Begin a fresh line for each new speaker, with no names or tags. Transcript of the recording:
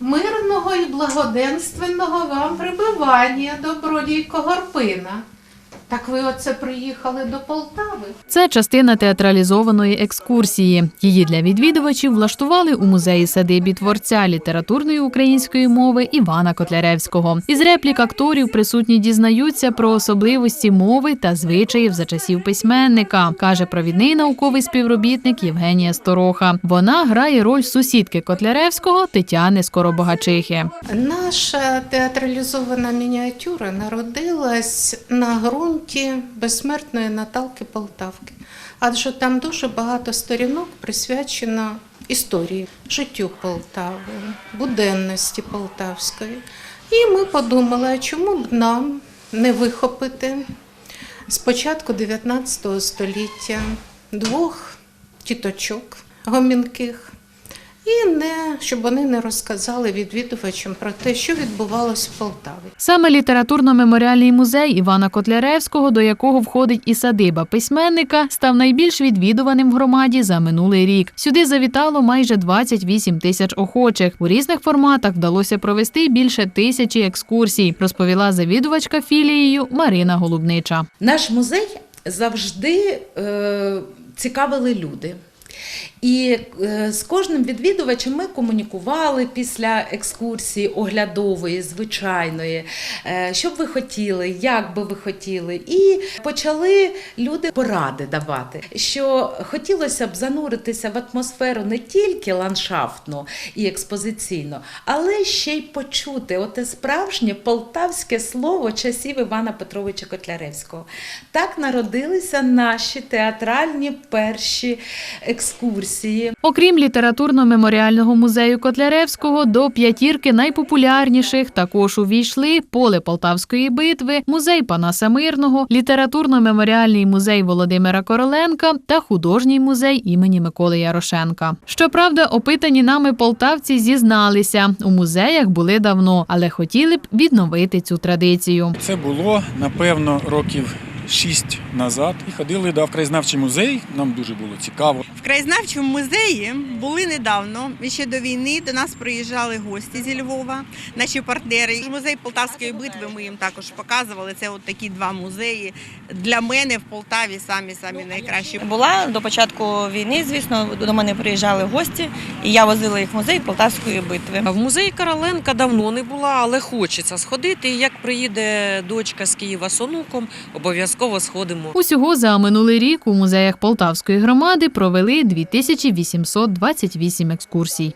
Мирного і благоденственного вам прибивання, добродійко Горпина. Так ви оце приїхали до Полтави?
Це частина театралізованої екскурсії. Її для відвідувачів влаштували у музеї садибі творця літературної української мови Івана Котляревського. Із реплік акторів присутні дізнаються про особливості мови та звичаїв за часів письменника, каже провідний науковий співробітник Євгенія Стороха. Вона грає роль сусідки Котляревського Тетяни Скоробогачихи.
Наша театралізована мініатюра народилась на ґрунті безсмертної Наталки Полтавки, адже там дуже багато сторінок присвячено історії, життю Полтави, буденності Полтавської. І ми подумали, чому б нам не вихопити з початку 19 століття двох тіточок гомінких. І не щоб вони не розказали відвідувачам про те, що відбувалося в Полтаві.
Саме літературно-меморіальний музей Івана Котляревського, до якого входить і садиба письменника, став найбільш відвідуваним в громаді за минулий рік. Сюди завітало майже 28 тисяч охочих. У різних форматах вдалося провести більше тисячі екскурсій, розповіла завідувачка філією Марина Голубнича.
Наш музей завжди е, цікавили люди. І е, з кожним відвідувачем ми комунікували після екскурсії оглядової, звичайної, е, що б ви хотіли, як би ви хотіли. І почали люди поради давати, що хотілося б зануритися в атмосферу не тільки ландшафтну і експозиційну, але ще й почути оте справжнє полтавське слово часів Івана Петровича Котляревського. Так народилися наші театральні перші екскурсії.
Окрім літературно-меморіального музею Котляревського, до п'ятірки найпопулярніших також увійшли поле Полтавської битви, музей Панаса Мирного, літературно-меморіальний музей Володимира Короленка та художній музей імені Миколи Ярошенка. Щоправда, опитані нами полтавці зізналися, у музеях були давно, але хотіли б відновити цю традицію.
Це було напевно років шість назад. І ходили да, в краєзнавчий музей. Нам дуже було цікаво.
В краєзнавчому музеї були недавно. І ще до війни до нас приїжджали гості зі Львова, наші партнери. Музей Полтавської битви ми їм також показували. Це от такі два музеї. Для мене в Полтаві самі самі найкращі.
Була до початку війни, звісно, до мене приїжджали гості, і я возила їх в музей Полтавської битви.
В музей Короленка давно не була, але хочеться сходити. І як приїде дочка з Києва з онуком, обов'язково сходимо.
Усього за минулий рік у музеях Полтавської громади провели 2828 екскурсій.